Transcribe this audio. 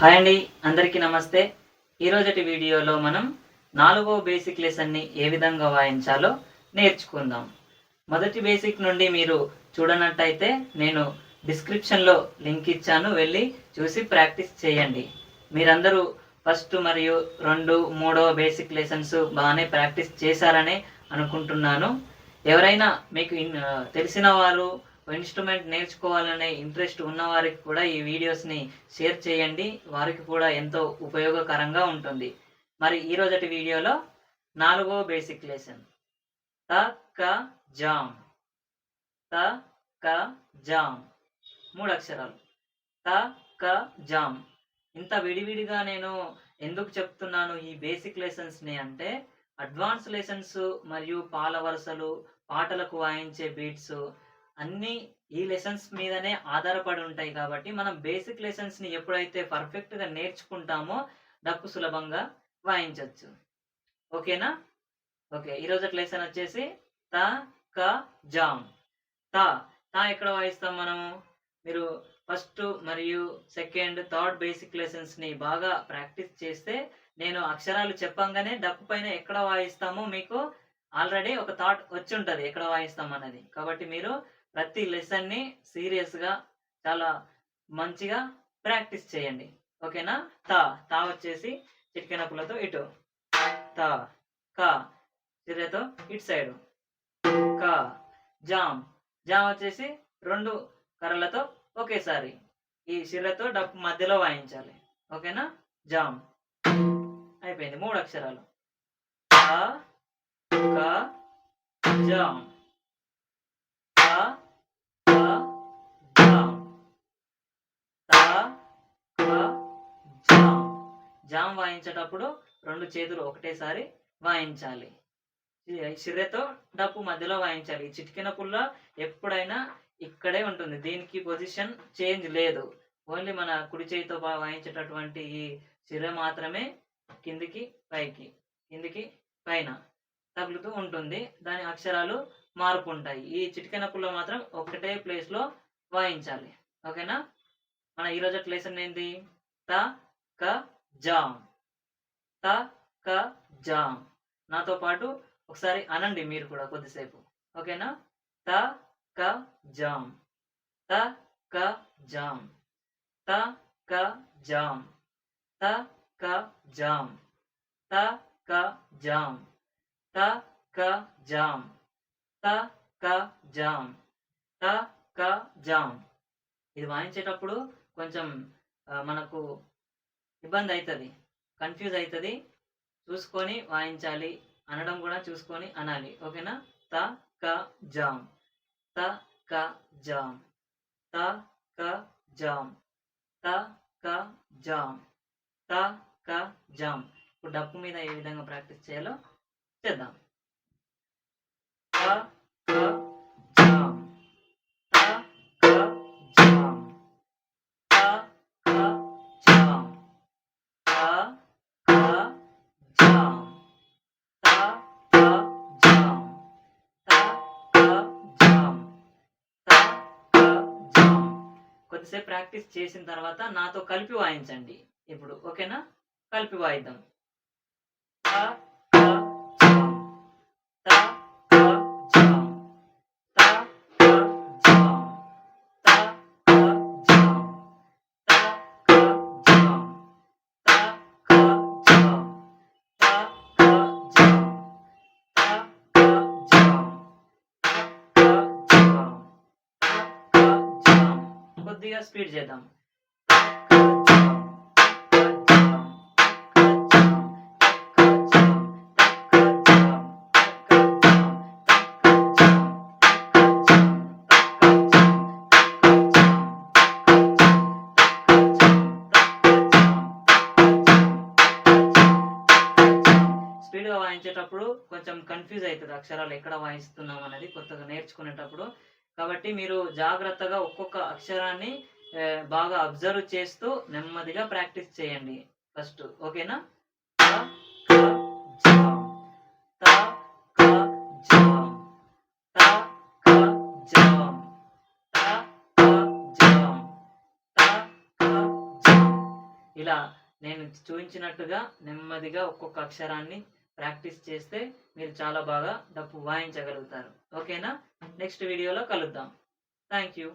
Hi అండి అందరికీ నమస్తే. ఈరోజటి వీడియోలో మనం నాలుగో బేసిక్ లెసన్ని ఏ విధంగా వాయించాలో నేర్చుకుందాం. మొదటి బేసిక్ నుండి మీరు చూడనట్టయితే నేను డిస్క్రిప్షన్లో లింక్ ఇచ్చాను వెళ్ళి చూసి ప్రాక్టీస్ చేయండి. మీరందరూ ఫస్ట్ మరియు రెండు మూడో బేసిక్ లెసన్స్ బాగానే ప్రాక్టీస్ చేశారని అనుకుంటున్నాను. ఎవరైనా మీకు తెలిసిన వారు ఇన్స్ట్రుమెంట్ నేర్చుకోవాలనే ఇంట్రెస్ట్ ఉన్న వారికి కూడా ఈ వీడియోస్ని షేర్ చేయండి. వారికి కూడా ఎంతో ఉపయోగకరంగా ఉంటుంది. మరి ఈ రోజటి వీడియోలో నాలుగో బేసిక్ లెసన్ త క జామ్. త క జామ్. మూడు అక్షరాలు త క జామ్. ఇంత విడివిడిగా నేను ఎందుకు చెప్తున్నాను ఈ బేసిక్ లెసన్స్ని అంటే అడ్వాన్స్ లెసన్స్ మరియు పాల వరుసలు పాటలకు వాయించే బీట్స్ అన్నీ ఈ లెసన్స్ మీదనే ఆధారపడి ఉంటాయి కాబట్టి మనం బేసిక్ లెసన్స్ని ఎప్పుడైతే పర్ఫెక్ట్గా నేర్చుకుంటామో డప్పు సులభంగా వాయించవచ్చు ఓకేనా? ఓకే ఈరోజు లెసన్ వచ్చేసి త క జామ్ తా తా ఎక్కడ వాయిస్తాం మనము? మీరు ఫస్ట్ మరియు సెకండ్ థర్డ్ బేసిక్ లెసన్స్ని బాగా ప్రాక్టీస్ చేస్తే నేను అక్షరాలు చెప్పంగానే డప్పు పైన ఎక్కడ వాయిస్తామో మీకు ఆల్రెడీ ఒక థాట్ వచ్చి ఉంటుంది ఎక్కడ వాయిస్తాం అన్నది. కాబట్టి మీరు ప్రతి లెసన్ని సీరియస్గా చాలా మంచిగా ప్రాక్టీస్ చేయండి. ఓకేనా? తా తా వచ్చేసి చిటికెన ఇటు. తా కా చిర్రతో ఇటు సైడు. కా జామ్. జామ్ వచ్చేసి రెండు కర్రలతో ఒకేసారి. ఈ శిరతో డప్పు మధ్యలో వాయించాలి. ఓకేనా? జామ్. అయిపోయింది. మూడు అక్షరాలు. కా జామ్. కా కా జామ్ వాయించేటప్పుడు రెండు చేతులు ఒకటేసారి వాయించాలి. సిర్రెతో డప్పు మధ్యలో వాయించాలి. ఈ చిటికెన పుల్ల ఎప్పుడైనా ఇక్కడే ఉంటుంది. దీనికి పొజిషన్ చేంజ్ లేదు. ఓన్లీ మన కుడి చేయితో వాయించేటటువంటి ఈ సిర్ర మాత్రమే కిందికి పైకి కిందికి పైన తగులుతూ ఉంటుంది. దాని అక్షరాలు మార్పు ఉంటాయి ఈ చిటికెన పుల్ల మాత్రం ఒకటే ప్లేస్లో వాయించాలి. ఓకేనా? మన ఈరోజు లెసన్ ఏంటి త క జామ్. త క జామ్. నాతో పాటు ఒకసారి అనండి మీరు కూడా కొద్దిసేపు. ఓకేనా? త క జామ్. త క జామ్. త క జామ్. త క జామ్. త క జామ్. త క జామ్. త క జామ్. త క జామ్. ఇది వాయించేటప్పుడు కొంచెం మనకు ఇబ్బంది అవుతుంది కన్ఫ్యూజ్ అవుతుంది చూసుకొని వాయించాలి అనడం కూడా చూసుకొని అనాలి. ఓకేనా? త క జామ్. త క జామ్. త క జామ్. త క జామ్. త క జామ్. ఇప్పుడు డప్పు మీద ఏ విధంగా ప్రాక్టీస్ చేయాలో చేద్దాం. కొద్దిసేపు ప్రాక్టీస్ చేసిన తర్వాత నాతో కలిపి వాయించండి. ఇప్పుడు ఓకేనా? కలిపి వాయిద్దాం. కొద్దిగా స్పీడ్ చేద్దాం. స్పీడ్గా వాయించేటప్పుడు కొంచెం కన్ఫ్యూజ్ అవుతుంది అక్షరాలు ఎక్కడ వాయిస్తున్నాం అనేది కొత్తగా నేర్చుకునేటప్పుడు. కాబట్టి మీరు జాగ్రత్తగా ఒక్కొక్క అక్షరాన్ని బాగా అబ్జర్వ్ చేస్తూ నెమ్మదిగా ప్రాక్టీస్ చేయండి. ఫస్ట్ ఓకేనా? ఇలా నేను చూపించినట్టుగా నెమ్మదిగా ఒక్కొక్క అక్షరాన్ని ప్రాక్టీస్ చేస్తే మీరు చాలా బాగా డప్పు వాయించగలుగుతారు. ఓకేనా? నెక్స్ట్ వీడియోలో కలుద్దాం. Thank you